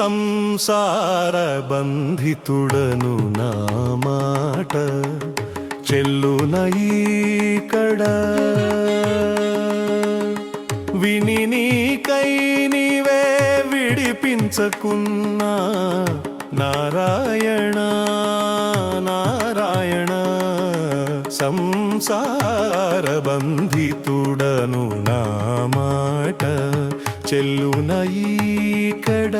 సంసార బంధితుడను నా మాట చెల్లున ఈకడ. విని నీకై నీవే విడిపించకున్నా నారాయణ నారాయణ. సంసార బంధితుడను నా మాట చెల్లున ఈకడ.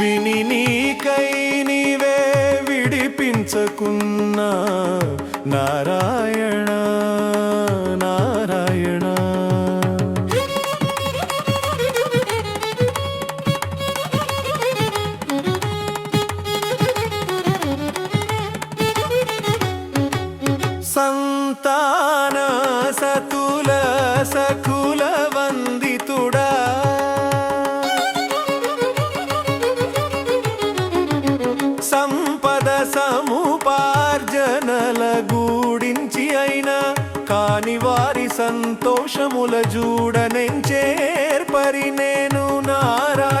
విని నీకై నీవే విడిపించకున్నా నారాయణ నారాయణ. సంతాన సతుల సకుల వందితుడా. సంపద సముపార్జనల గూడించి అయినా కాని వారి సంతోషముల జూడనెంచేర్పరి నేను నారా.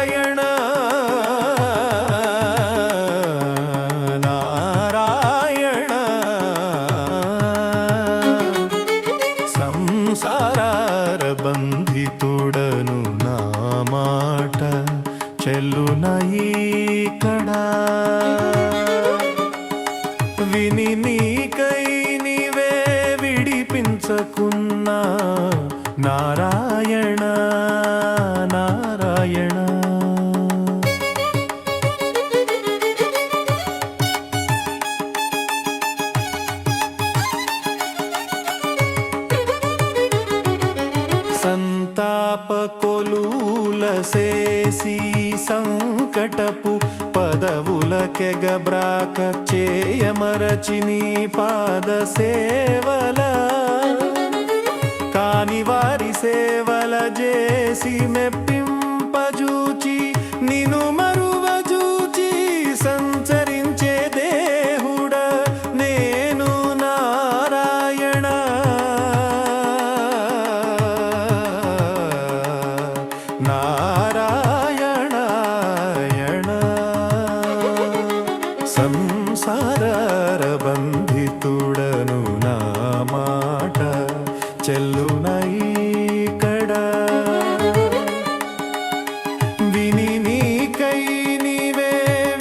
చెల్లున ఈకడ విని నీకై నీవే విడిపించకున్నా. నారాయణ కొలూల సంకటపు పదవులకెగబ్రాక చేయమరచి నీ పాద సేవల. కాని వారి సేవల చేసి మెప్పి నారాయణాయణ. సంసార బంధితుడను నా మాట చెల్లున ఈకడ. విని నీకై నీవే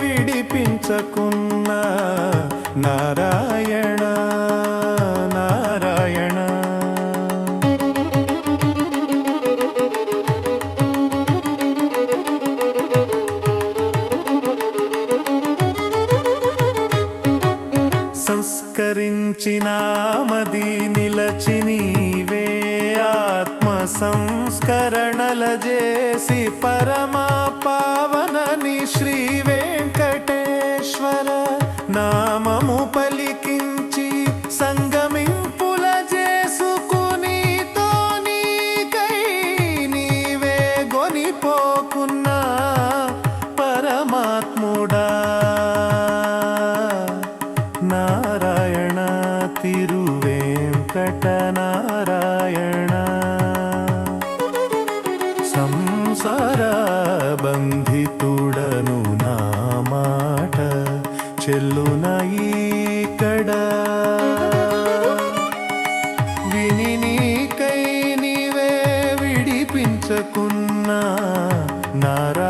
విడిపించకున్నా నారాయణ సంస్కరించినామది నిలచి నీవే ఆత్మ సంస్కరణల చేసి పరమా పావనని శ్రీ వెంకటేశ్వర నామము పలికించి సంగమింపుల చేసుకుని తో నీకై నీవే గొనిపోకున్నా పరమాత్ముడా. నారాయణ. తిరువేంకట నారాయణ సంసార బంధితుడను నా మాట చెల్లున ఈకడ. విని నీకై నీవే విడిపించకున్నా నారాయణ